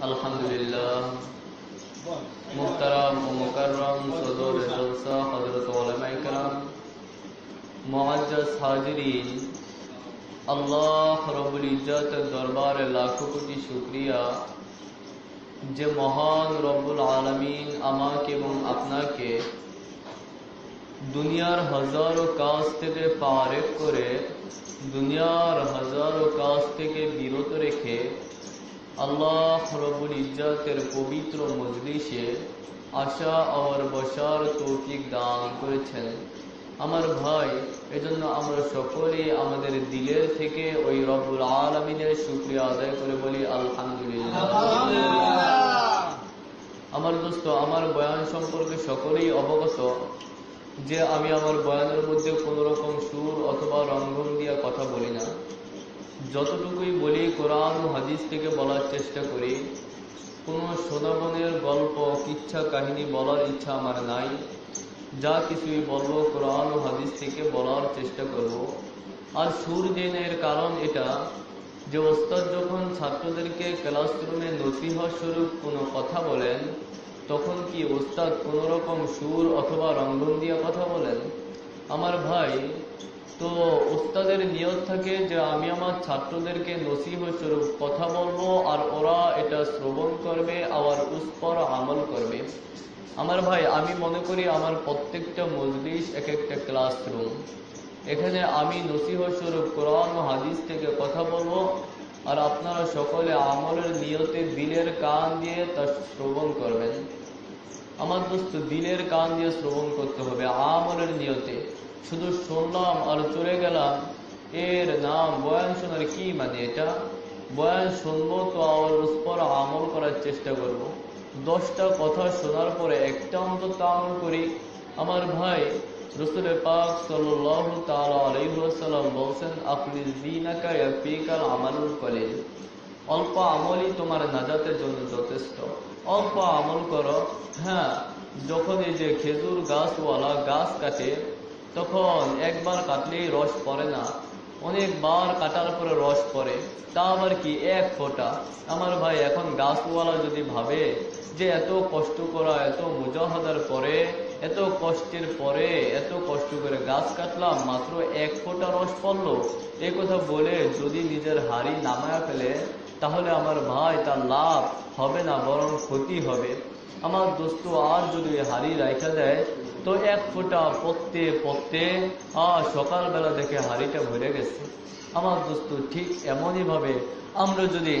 আলহামদুলিল্লাহ। সদর আল্লাহ দরবারে লাখো কোটি শুকরিয়া। যে মহান রব্বুল আলামিন আমাকে এবং আপনাকে দুনিয়ার হাজারো কাজ থেকে পারেক করে, দুনিয়ার হাজারো কাজ থেকে বিরত রেখে আল্লাহ রবুল ইজ্জাতের পবিত্র মজলিসে আশা আর বসার তৌফিক দান করেছেন। আমার ভাই এজন্য আমরা সকলে আমাদের দিলের থেকে ওই রব্বুল আলমিনের শুক্রিয়া আদায় করে বলি আলহামদুলিল্লাহ। আমার দোস্ত আমার বয়ান সম্পর্কে সকলেই অবগত যে আমি আমার বয়ানের মধ্যে কোন রকম সুর অথবা রঙ্গন দিয়া কথা বলি না। যতটুকুই বলি, কোরআন হাদিস থেকে বলার চেষ্টা করি, কোন সোনাবনের গল্প, কিচ্ছা কাহিনী বলার ইচ্ছা আমার নাই। যা কিছুই বলব, কোরআন ও হাদিস থেকে বলার চেষ্টা করব। আর সুর জেনের কারণ এটা যে ওস্তাদ যখন ছাত্রদেরকে ক্লাসরুমে নসিহা স্বরূপ কোনো কথা বলেন, তখন কি ওস্তাদ কোন রকম সুর অথবা রঙ্গন দিয়া কথা বলেন? আমার ভাই তো ওস্তাদের নিয়ত থাকে যে আমি আমার ছাত্রদেরকে নসিহ স্বরূপ কথা বলব আর ওরা এটা শ্রবণ করবে, আবার উস্পর আমল করবে। আমার ভাই, আমি মনে করি আমার প্রত্যেকটা মজলিস এক একটা ক্লাসরুম। এখানে আমি নসিহ স্বরূপ কোরআন হাদিস থেকে কথা বলব আর আপনারা সকলে আমলের নিয়তে দিলের কান দিয়ে তা শ্রবণ করবেন। আমার দোস্ত, দিলের কান দিয়ে শ্রবণ করতে হবে আমলের নিয়তে। শুধু শুনলাম আর চলে গেলাম। এর নাম বয়ান শোনার কি মানে এটা? বয়ান শুনব তো আর পর আমল করার চেষ্টা করব। দশটা কথা শোনার পরে একটা অন্তত আমল করি। আমার ভাই রসুলের পাক সাল্লাহ তালাম বলছেন, আপনি দিনাকা ইয়াফিকাল আমালুল কলিল, অল্প আমলই তোমার নাজাতের জন্য যথেষ্ট। অল্প আমল করো। হ্যাঁ যখন এই যে খেজুর গাছওয়ালা গাছ কাটে তখন একবার কাটলেই রস পড়ে না। অনেকবার কাটার পরে রস পড়ে। তা আবার কি এক ফোঁটা? আমার ভাই এখন গাছওয়ালা যদি ভাবে যে এত কষ্ট করা, এত মুজাহাদার পরে, এত কষ্টের পরে, এত কষ্ট করে গাছ কাটলাম, মাত্র এক ফোঁটা রস পড়ল। এই কথা বলে যদি নিজের হাড়ি নামায়া ফেলে, তাহলে আমার ভাই তার লাভ হবে না, বরং ক্ষতি হবে। আমার দোস্ত আর যদি হাড়ি রাখা দেয় তো এক ফোঁটা পড়তে পড়তে সকালবেলা দেখে হাড়িটা ভরে গেছে। আমার দোস্ত ঠিক এমনই ভাবে, আমরা যদি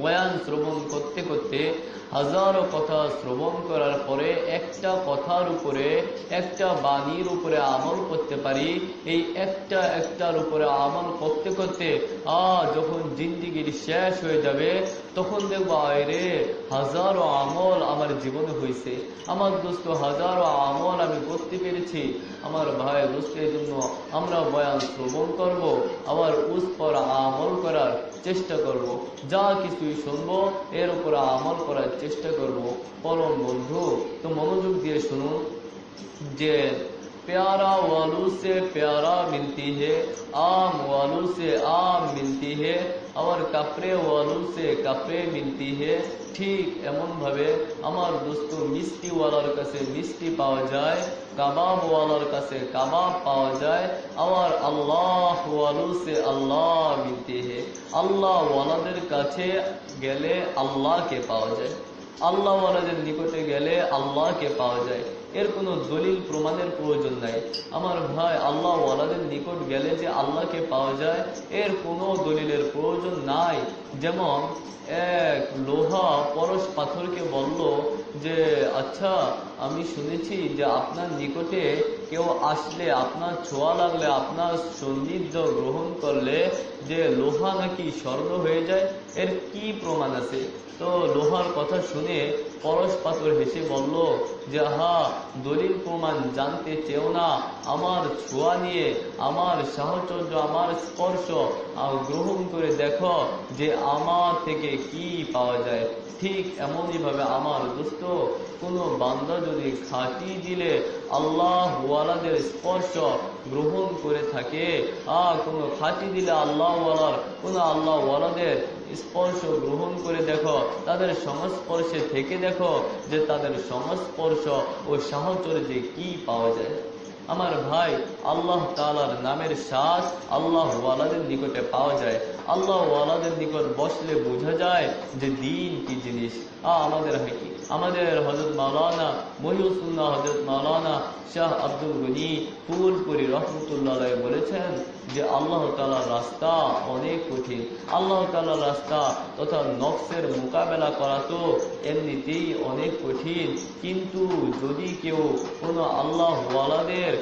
বয়ান শ্রবণ করতে করতে হাজারো কথা শ্রবণ করার পরে একটা কথার উপরে, একটা বাণীর উপরে আমল করতে পারি, এই একটা একটার উপরে আমল করতে করতে আ, যখন জিন্দিগির শেষ হয়ে যাবে, তখন দেখব আয়রে হাজারো আমল আমার জীবনে হয়েছে আমার দোস্ত হাজারো আমল আমি করতে পেরেছি। আমার ভাই দোস্তের জন্য আমরা বয়ান শ্রবণ করব আমার উস পর আমল করার চেষ্টা করব। যা কিছুই শুনব, এর উপর আমল করার চেষ্টা করব। পরম বন্ধু তো মনোযোগ দিয়ে শুনুন যে پیارا والو سے پیارا ملتی ہے، عام والو سے عام ملتی ہے، اور کپڑے والو سے کپڑے ملتی ہے۔ ٹھیک ایمن ہمارٹی والار پاو جائے، کباب والار کباب پاو جائے۔ اور اللہ والو سے اللہ ملتی ہے۔ اللہ والدر کچھے گلے اللہ کے پاو جائے۔ اللہ والے نکوٹے گلے اللہ کے پاو جائے۔ এর কোনো দলিল প্রমাণের প্রয়োজন নাই। আমার ভাই আল্লাহ ওয়ালাদের নিকট গেলে যে আল্লাহকে পাওয়া যায়, এর কোনো দলিলের প্রয়োজন নাই। যেমন এক লোহা পরশ পাথরকে বলল যে আচ্ছা আমি শুনেছি যে আপনার নিকটে কেউ আসলে আপনার ছোঁয়া লাগলে আপনার সন্নিধ্য গ্রহণ করলে যে লোহা নাকি স্বর্ণ হয়ে যায়, এর কি প্রমাণ আছে? তো লোহার কথা শুনে পরশ পাথর হেসে বলল, যে হা দলিল প্রমাণ জানতে চেও না। আমার ছোঁয়া নিয়ে, আমার সাহচর্য, আমার স্পর্শ গ্রহণ করে দেখো যে আমার থেকে কি পাওয়া যায়। ঠিক এমনই ভাবে আমার দোস্ত কোনো বান্দা যদি খাটি দিলে, আল্লাহ স্পর্শ গ্রহণ করে থাকে। আর কোনো খাঁটি দিলে আল্লাহ ওয়ালার, কোনো আল্লাহ ওয়ালাদের স্পর্শ গ্রহণ করে দেখো। তাদের সংস্পর্শে থেকে দেখো যে তাদের সংস্পর্শ ও সাহচর্যে কি পাওয়া যায়। আমার ভাই আল্লাহ তালার নামের শ্বাস আল্লাহ ওয়ালাদের নিকটে পাওয়া যায়। আল্লাহ ওয়ালাদের নিকট বসলে বোঝা যায় যে দিন কি জিনিস। আ, আমাদের হাকি আমাদের হজরত মাওলানা মহিউসুল্লাহ হজরত মাওলানা শাহ আব্দুল গনি ফুলপুরি রহমতুল্লাহ বলেছেন যে আল্লাহ তালার রাস্তা অনেক কঠিন। আল্লাহ তালার রাস্তা তথা নকশের মোকাবেলা করা তো এমনিতেই অনেক কঠিন। কিন্তু যদি কেউ কোনো আল্লাহ ওয়ালাদের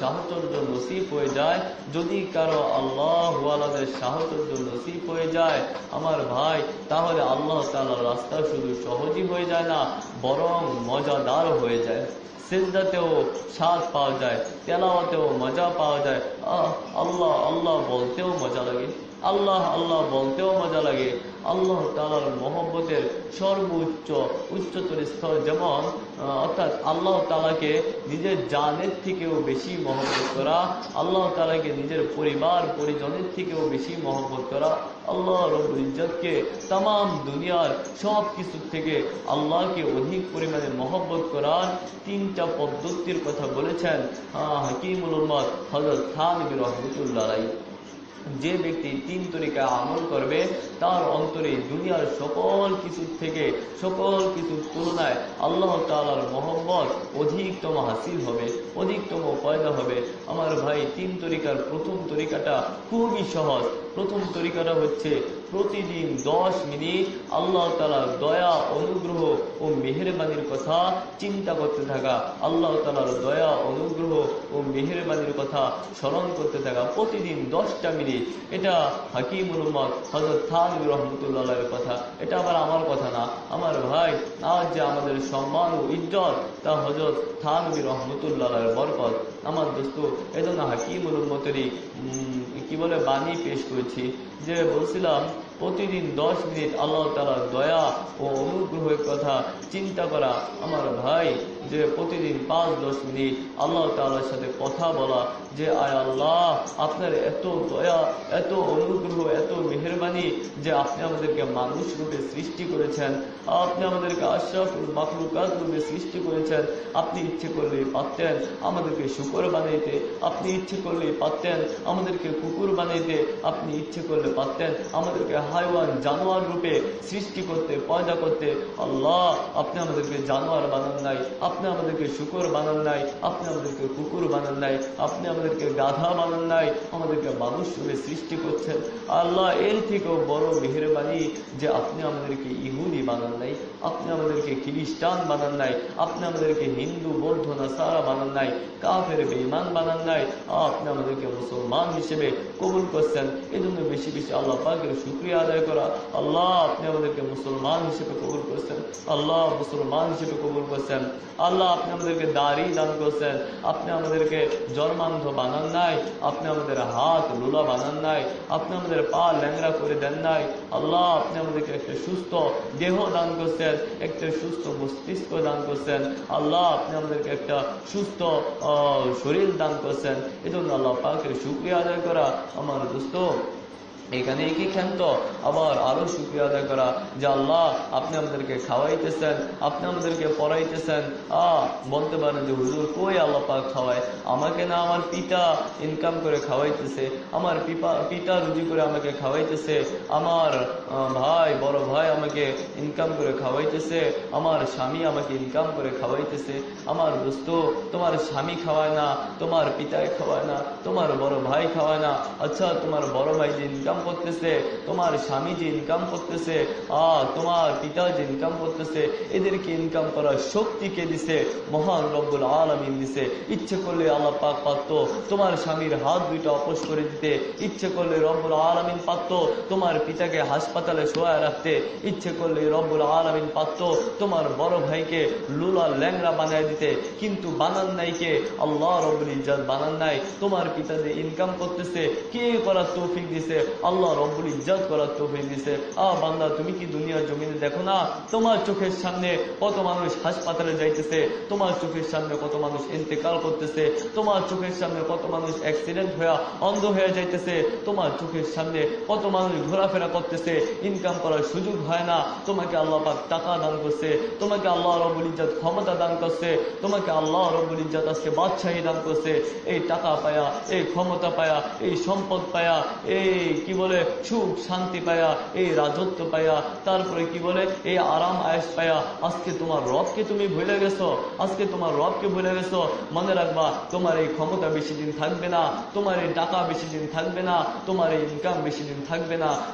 সাহচর্য নসিব হয়ে যায়, যদি কারও আল্লাহ ওয়ালাদের সাহচর্য নসিব হয়ে যায়, আমার ভাই, তাহলে আল্লাহ তালার রাস্তা শুধু সহজই হয়ে যায় না, বরং মজাদার হয়ে যায়। সিজদাতেও স্বাদ পাওয়া যায়। তেলাওয়াতেও মজা পাওয়া যায়। আহ, আল্লাহ আল্লাহ বলতেও মজা লাগে। আল্লাহ আল্লাহ বলতেও মজা লাগে। আল্লাহ তালার মহব্বতের সর্বোচ্চ উচ্চতর স্তর যেমন অর্থাৎ আল্লাহ তালাকে নিজের জানের থেকেও বেশি মহব্বত করা আল্লাহ তালাকে নিজের পরিবার পরিজনের থেকেও বেশি মহব্বত করা আল্লাহ রব্বুল ইজ্জতকে তাম দুনিয়ার সব কিছুর থেকে আল্লাহকে অধিক পরিমাণে মহব্বত করার তিনটা পদ্ধতির কথা বলেছেন। আহ, হাকিমুল উম্মদ হজরত খান রহমতুল্লাহ যে ব্যক্তি তিন তরিকা আমল করবে তার অন্তরে দুনিয়ার সকল কিছুর থেকে সকল কিছুর তুলনায় আল্লাহ তালার মোহাম্মত অধিকতম হাসিল হবে অধিকতম পয়দা হবে। আমার ভাই তিন তরিকার প্রথম তরিকাটা খুবই সহজ। প্রথম তরিকাটা হচ্ছে প্রতিদিন দশ মিনিট আল্লাহ তালার দয়া, অনুগ্রহ ও মেহেরবানির কথা চিন্তা করতে থাকা। আল্লাহ তালার দয়া, অনুগ্রহ ও মেহেরবানির কথা স্মরণ করতে থাকা প্রতিদিন দশটা মিনিট। এটা হাকিমুল উম্মদ হজরত থানবি রহমতুল্লাহের কথা। এটা আবার আমার কথা না। আমার ভাই, আজ যে আমাদের সম্মান ও ইজ্জত, তা হজরত থানবি রহমতুল্লাহের বরকত। আমার দোস্ত এজন্য হাকিমুল উম্মতেরই উম, কি বলে বাণী পেশ করেছি যে বলছিলাম প্রতিদিন দশ মিনিট আল্লাহ তালার দয়া ও অনুগ্রহের কথা চিন্তা করা আমার ভাই। যে প্রতিদিন পাঁচ, দশ মিনিট আল্লাহ তালার সাথে কথা বলা, যে আয় আল্লাহ, আপনার এত দয়া, এত অনুগ্রহ, এত মেহরবানি যে আপনি আমাদেরকে মানুষ রূপে সৃষ্টি করেছেন। আপনি আমাদেরকে আশরাফুল মাখলুকাত রূপে সৃষ্টি করেছেন। আপনি ইচ্ছে করলেই পারতেন আমাদেরকে শুকর বানাইতে। আপনি ইচ্ছে করলেই পারতেন আমাদেরকে কুকুর বানাইতে। আপনি ইচ্ছে করলে পারতেন আমাদেরকে হাইওয়ান জানোয়ার রূপে সৃষ্টি করতে, পয়দা করতে। আল্লাহ, আপনি আমাদেরকে জানোয়ার বানান নাই। আপনি আমাদেরকে শুকর বানান নাই, আপনি আমাদেরকে কুকুর বানান নাই, আপনি আমাদেরকে গাধা বানান নাই, আমাদেরকে মানুষ রূপে সৃষ্টি করছেন। আল্লাহ এর থেকেও বড় মেহরবানি যে আপনি আমাদেরকে ইহুদি বানান নাই, আপনি আমাদেরকে খ্রিস্টান বানান নাই, আপনি আমাদেরকে হিন্দু, বৌদ্ধ, নাসারা বানান নাই, কাফের বেইমান বানান নাই, আপনি আমাদেরকে মুসলমান হিসেবে কবুল করছেন। এই জন্য বেশি বেশি আল্লাহ পাকের শুক্রিয়া আদায় করা। আল্লাহ আপনি আমাদেরকে মুসলমান হিসেবে কবুল করছেন। আল্লাহ মুসলমান হিসেবে কবুল করছেন। আল্লাহ আপনি আমাদেরকে দাড়ি দান করছেন, আপনি আমাদেরকে জন্মান্ধ বানান নাই, আপনি আমাদের হাত লুলা বানান নাই, আপনি আমাদের পা ল্যাংরা করে দেন নাই, আল্লাহ আপনি আমাদেরকে একটা সুস্থ দেহ দান করছেন, একটা সুস্থ মস্তিষ্ক দান করছেন, আল্লাহ আপনি আমাদেরকে একটা সুস্থ শরীর দান করছেন, এজন্য আল্লাহ পাকের শুক্রিয়া আদায় করা। আমার দোস্ত এখানে কি ক্ষান্ত আবার আরও শুক্রিয়া আদায় করা যে আল্লাহ, আপনি আমাদেরকে খাওয়াইতেছেন, আপনি আমাদেরকে পড়াইতেছেন। আ, বলতে পারেন যে হুজুর কই আল্লাহ পাক খাওয়ায়? আমাকে না আমার পিতা ইনকাম করে খাওয়াইতেছে, আমার পিপা, পিতা রুজি করে আমাকে খাওয়াইতেছে, আমার ভাই, বড় ভাই আমাকে ইনকাম করে খাওয়াইতেছে, আমার স্বামী আমাকে ইনকাম করে খাওয়াইতেছে, আমার দোস্ত তোমার স্বামী খাওয়ায় না, তোমার পিতায় খাওয়ায় না, তোমার বড় ভাই খাওয়ায় না আচ্ছা তোমার বড় ভাই যে ইনকাম করতেছে, তোমার স্বামী যে ইনকাম করতেছে আহ তোমার পিতা যে ইনকাম করতেছে, এদেরকে ইনকাম করার দিছে? মহান রব্বুল আলমিন দিছে। ইচ্ছে করলে আল্লাহ পাক তোমার স্বামীর হাত দুইটা করে দিতে। ইচ্ছে করলে রব্বুল আলমিন তোমার পিতাকে হাসপাতালে শোয়ায় রাখতে। ইচ্ছে করলে রব্বুল আলমিন পারত, তোমার বড় ভাইকে লুলা ল্যাংরা বানায় দিতে। কিন্তু বানান নাই কে? আল্লাহ রব্বুল ইজ্জাত বানান নাই। তোমার পিতা যে ইনকাম করতেছে, কে করার তৌফিক দিছে? আল্লাহ রব্বুল ইজ্জত করার তৌফিক দিছে আ, বান্দা, তুমি কি দুনিয়ার জমিনে দেখো না? তোমার চোখের সামনে কত মানুষ হাসপাতালে যাইতেছে, তোমার চোখের সামনে কত মানুষ ইন্তেকাল করতেছে, তোমার চোখের সামনে কত মানুষ অ্যাক্সিডেন্ট হয়ে অন্ধ হয়ে যাইতেছে, তোমার চোখের সামনে কত মানুষ ঘোরাফেরা করতেছে ইনকাম করার সুযোগ হয় না। তোমাকে আল্লাহ পাক টাকা দান করছে, তোমাকে আল্লাহ রব্বুল ইজ্জত ক্ষমতা দান করছে, তোমাকে আল্লাহ রব্বুল ইজ্জত আজকে বাদশাহী দান করছে। এই টাকা পায়া, এই ক্ষমতা পায়া, এই সম্পদ পায়া, এই কি বলে, সুখ, শান্তি পায়া, এই রাজত্ব পায়া, তারপরে কি বলে, এই আরাম আয়েস পায়া, আজকে তোমার রবকে তুমি ভুলে গেছো, আজকে তোমার রবকে ভুলে গেছো। মনে রাখবা, তোমার এই ক্ষমতা বেশি দিন থাকবে না, তোমার এই টাকা বেশি দিন থাকবে না, তোমার এই ইনকাম বেশি দিন থাকবে না।